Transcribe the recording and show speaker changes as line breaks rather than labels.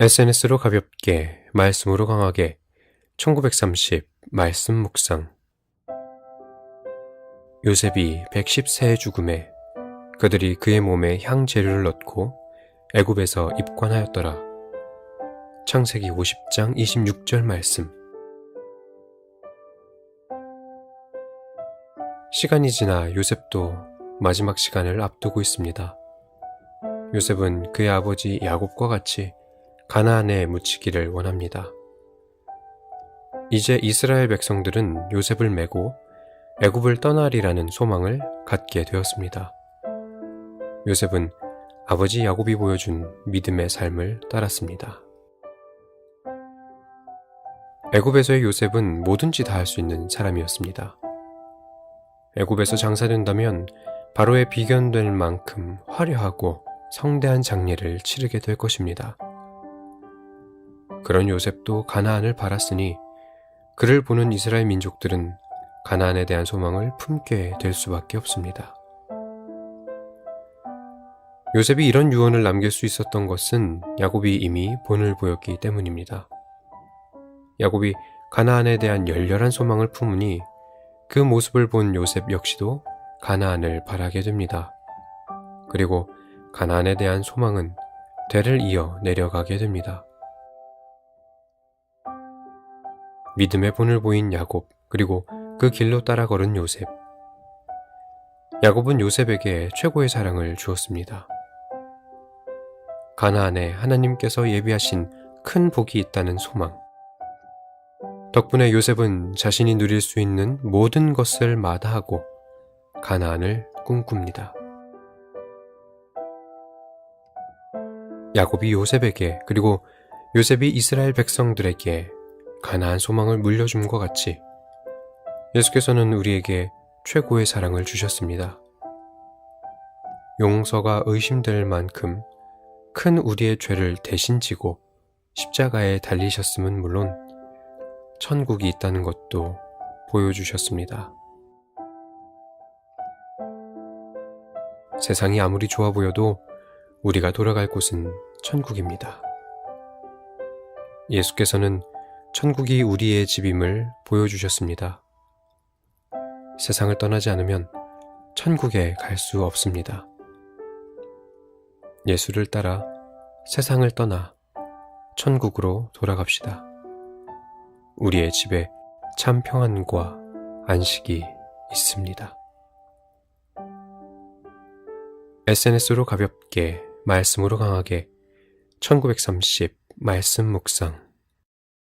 SNS로 가볍게, 말씀으로 강하게, 1930 말씀 묵상. 요셉이 110세의 죽음에 그들이 그의 몸에 향 재료를 넣고 애굽에서 입관하였더라. 창세기 50장 26절 말씀. 시간이 지나 요셉도 마지막 시간을 앞두고 있습니다. 요셉은 그의 아버지 야곱과 같이 가나안에 묻히기를 원합니다. 이제 이스라엘 백성들은 요셉을 메고 애굽을 떠나리라는 소망을 갖게 되었습니다. 요셉은 아버지 야곱이 보여준 믿음의 삶을 따랐습니다. 애굽에서의 요셉은 뭐든지 다 할 수 있는 사람이었습니다. 애굽에서 장사된다면 바로의 비견될 만큼 화려하고 성대한 장례를 치르게 될 것입니다. 그런 요셉도 가나안을 바랐으니 그를 보는 이스라엘 민족들은 가나안에 대한 소망을 품게 될 수밖에 없습니다. 요셉이 이런 유언을 남길 수 있었던 것은 야곱이 이미 본을 보였기 때문입니다. 야곱이 가나안에 대한 열렬한 소망을 품으니 그 모습을 본 요셉 역시도 가나안을 바라게 됩니다. 그리고 가나안에 대한 소망은 대를 이어 내려가게 됩니다. 믿음의 본을 보인 야곱, 그리고 그 길로 따라 걸은 요셉. 야곱은 요셉에게 최고의 사랑을 주었습니다. 가나안에 하나님께서 예비하신 큰 복이 있다는 소망. 덕분에 요셉은 자신이 누릴 수 있는 모든 것을 마다하고 가나안을 꿈꿉니다. 야곱이 요셉에게 그리고 요셉이 이스라엘 백성들에게 가나안 소망을 물려줌과 같이 예수께서는 우리에게 최고의 사랑을 주셨습니다. 용서가 의심될 만큼 큰 우리의 죄를 대신 지고 십자가에 달리셨음은 물론 천국이 있다는 것도 보여주셨습니다. 세상이 아무리 좋아 보여도 우리가 돌아갈 곳은 천국입니다. 예수께서는 천국이 우리의 집임을 보여주셨습니다. 세상을 떠나지 않으면 천국에 갈 수 없습니다. 예수를 따라 세상을 떠나 천국으로 돌아갑시다. 우리의 집에 참 평안과 안식이 있습니다. SNS로 가볍게, 말씀으로 강하게, 1930 말씀 묵상